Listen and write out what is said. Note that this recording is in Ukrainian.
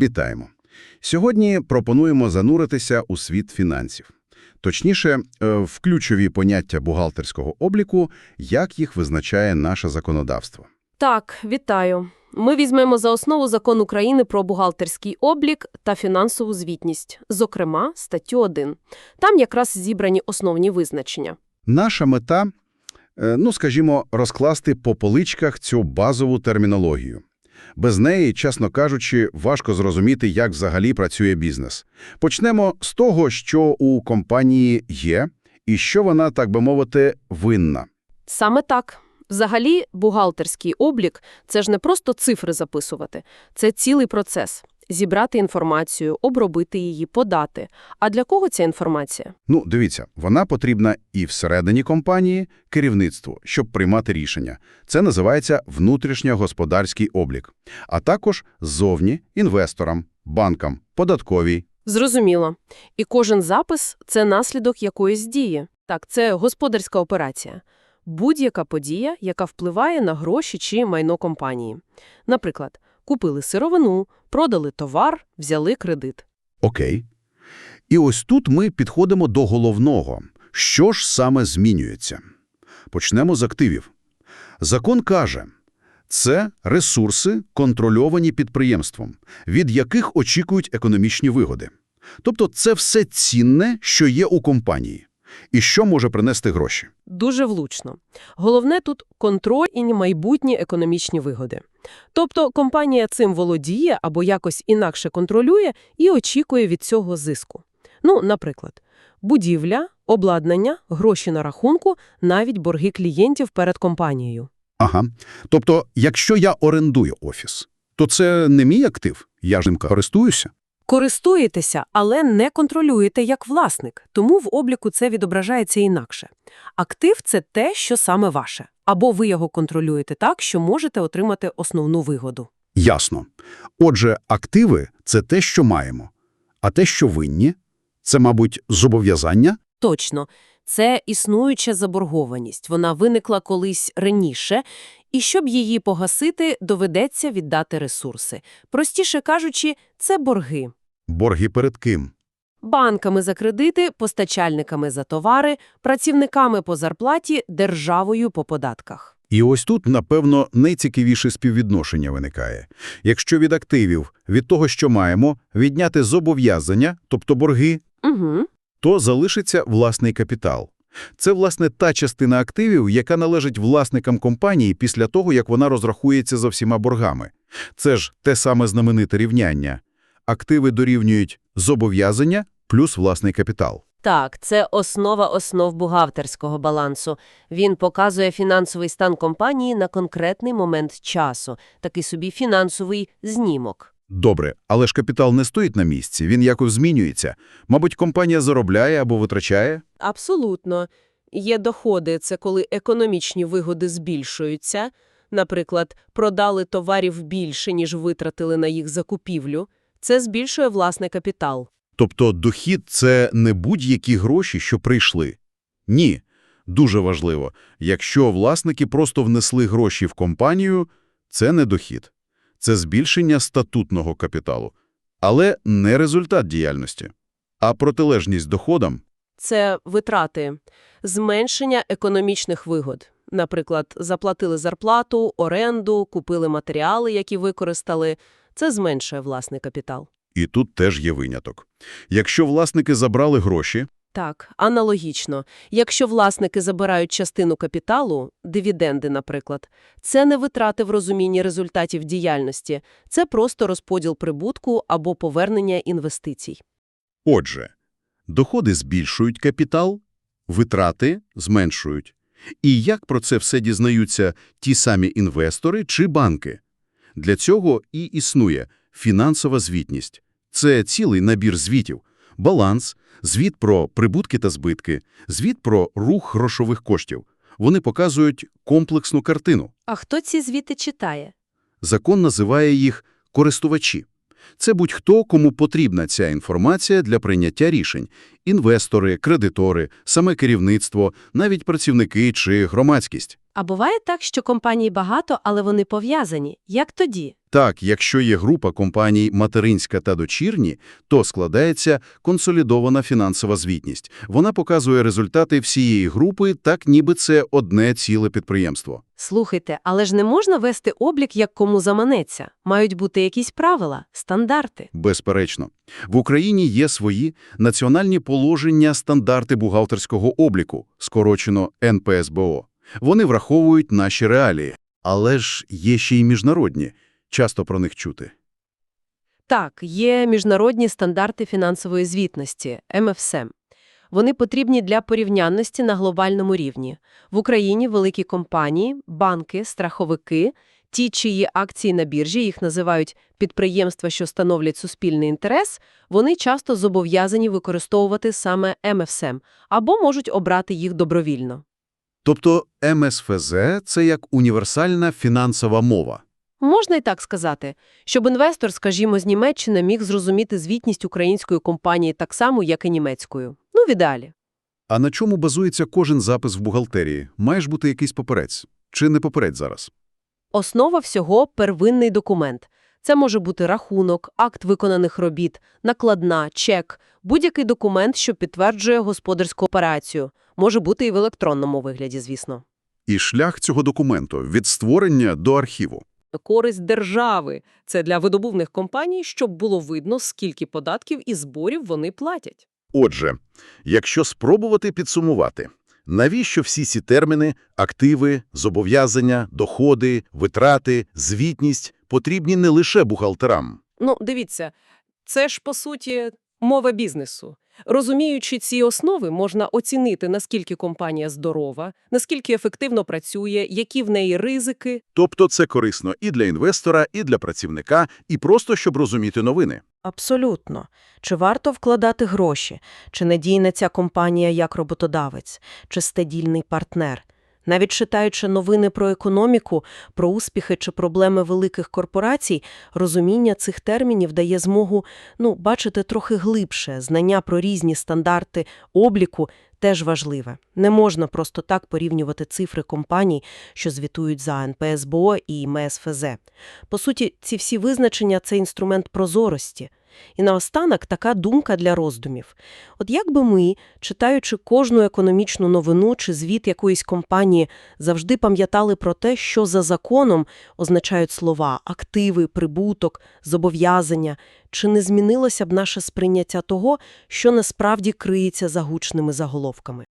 Вітаємо! Сьогодні пропонуємо зануритися у світ фінансів. Точніше, е, в ключові поняття бухгалтерського обліку, як їх визначає наше законодавство. Так, вітаю. Ми візьмемо за основу закон України про бухгалтерський облік та фінансову звітність, зокрема, статтю 1. Там якраз зібрані основні визначення. Наша мета, е, ну скажімо, розкласти по поличках цю базову термінологію. Без неї, чесно кажучи, важко зрозуміти, як взагалі працює бізнес. Почнемо з того, що у компанії є, і що вона, так би мовити, винна. Саме так. Взагалі, бухгалтерський облік – це ж не просто цифри записувати. Це цілий процес. Зібрати інформацію, обробити її, подати. А для кого ця інформація? Ну, дивіться, вона потрібна і всередині компанії, керівництву, щоб приймати рішення. Це називається внутрішньогосподарський облік. А також ззовні інвесторам, банкам, податковій. Зрозуміло. І кожен запис – це наслідок якоїсь дії. Так, це господарська операція. Будь-яка подія, яка впливає на гроші чи майно компанії. Наприклад, купили сировину, продали товар, взяли кредит. Окей. І ось тут ми підходимо до головного. Що ж саме змінюється? Почнемо з активів. Закон каже, це ресурси, контрольовані підприємством, від яких очікують економічні вигоди. Тобто це все цінне, що є у компанії, і що може принести гроші. Дуже влучно. Головне тут – контроль і майбутні економічні вигоди. Тобто компанія цим володіє або якось інакше контролює і очікує від цього зиску. Ну, наприклад, будівля, обладнання, гроші на рахунку, навіть борги клієнтів перед компанією. Ага. Тобто, якщо я орендую офіс, то це не мій актив, я ж ним користуюся. Користуєтеся, але не контролюєте як власник, тому в обліку це відображається інакше. Актив – це те, що саме ваше. Або ви його контролюєте так, що можете отримати основну вигоду. Ясно. Отже, активи – це те, що маємо. А те, що винні – це, мабуть, зобов'язання? Точно. Це існуюча заборгованість. Вона виникла колись раніше, і щоб її погасити, доведеться віддати ресурси. Простіше кажучи, це борги. Борги перед ким? Банками за кредити, постачальниками за товари, працівниками по зарплаті, державою по податках. І ось тут, напевно, найцікавіше співвідношення виникає. Якщо від активів, від того, що маємо, відняти зобов'язання, тобто борги, Угу. то залишиться власний капітал. Це, власне, та частина активів, яка належить власникам компанії після того, як вона розрахується за всіма боргами. Це ж те саме знамените рівняння. Активи дорівнюють зобов'язання плюс власний капітал. Так, це основа основ бухгалтерського балансу. Він показує фінансовий стан компанії на конкретний момент часу, такий собі фінансовий знімок. Добре, але ж капітал не стоїть на місці, він якось змінюється. Мабуть, компанія заробляє або витрачає? Абсолютно. Є доходи – це коли економічні вигоди збільшуються. Наприклад, продали товарів більше, ніж витратили на їх закупівлю. Це збільшує власний капітал. Тобто дохід – це не будь-які гроші, що прийшли. Ні. Дуже важливо. Якщо власники просто внесли гроші в компанію, це не дохід. Це збільшення статутного капіталу. Але не результат діяльності. А протилежність доходам Це витрати, зменшення економічних вигод. Наприклад, заплатили зарплату, оренду, купили матеріали, які використали. Це зменшує власний капітал. І тут теж є виняток. Якщо власники забрали гроші, Так, аналогічно. Якщо власники забирають частину капіталу, дивіденди, наприклад, це не витрати в розумінні результатів діяльності, це просто розподіл прибутку або повернення інвестицій. отже, доходи збільшують капітал, витрати зменшують. І як про це все дізнаються ті самі інвестори чи банки? Для цього і існує фінансова звітність. Це цілий набір звітів. Баланс, звіт про прибутки та збитки, звіт про рух грошових коштів. Вони показують комплексну картину. А хто ці звіти читає? Закон називає їх користувачі. Це будь-хто, кому потрібна ця інформація для прийняття рішень. Інвестори, кредитори, саме керівництво, навіть працівники чи громадськість. А буває так, що компаній багато, але вони пов'язані. Як тоді? Так, якщо є група компаній материнська та дочірні, то складається консолідована фінансова звітність. Вона показує результати всієї групи, так ніби це одне ціле підприємство. Слухайте, але ж не можна вести облік, як кому заманеться. Мають бути якісь правила, стандарти. Безперечно. В Україні є свої національні положення стандарти бухгалтерського обліку, скорочено НПСБО. Вони враховують наші реалії. Але ж є ще й міжнародні. Часто про них чути. Так, є міжнародні стандарти фінансової звітності – МФСМ. Вони потрібні для порівнянності на глобальному рівні. В Україні великі компанії, банки, страховики, ті, чиї акції на біржі, їх називають підприємства, що становлять суспільний інтерес, вони часто зобов'язані використовувати саме МФСМ або можуть обрати їх добровільно. Тобто МСФЗ – це як універсальна фінансова мова. Можна і так сказати, щоб інвестор, скажімо, з Німеччини міг зрозуміти звітність української компанії так само, як і німецькою. Ну, в ідеалі. А на чому базується кожен запис в бухгалтерії? Має ж бути якийсь поперець. Чи не поперець зараз? Основа всього – первинний документ. Це може бути рахунок, акт виконаних робіт, накладна, чек, будь-який документ, що підтверджує господарську операцію. Може бути і в електронному вигляді, звісно. І шлях цього документу – від створення до архіву. Користь держави – це для видобувних компаній, щоб було видно, скільки податків і зборів вони платять. Отже, якщо спробувати підсумувати, навіщо всі ці терміни – активи, зобов'язання, доходи, витрати, звітність – потрібні не лише бухгалтерам? Ну, дивіться, це ж, по суті, мова бізнесу. Розуміючи ці основи, можна оцінити, наскільки компанія здорова, наскільки ефективно працює, які в неї ризики. Тобто це корисно і для інвестора, і для працівника, і просто щоб розуміти новини. Абсолютно. Чи варто вкладати гроші? Чи надійна ця компанія як роботодавець? Чи стадільний партнер? Навіть читаючи новини про економіку, про успіхи чи проблеми великих корпорацій, розуміння цих термінів дає змогу ну, бачити трохи глибше. Знання про різні стандарти обліку теж важливе. Не можна просто так порівнювати цифри компаній, що звітують за НПСБО і МСФЗ. По суті, ці всі визначення – це інструмент прозорості. І наостанок така думка для роздумів. От як би ми, читаючи кожну економічну новину чи звіт якоїсь компанії, завжди пам'ятали про те, що за законом означають слова «активи», «прибуток», «зобов'язання», чи не змінилося б наше сприйняття того, що насправді криється за гучними заголовками?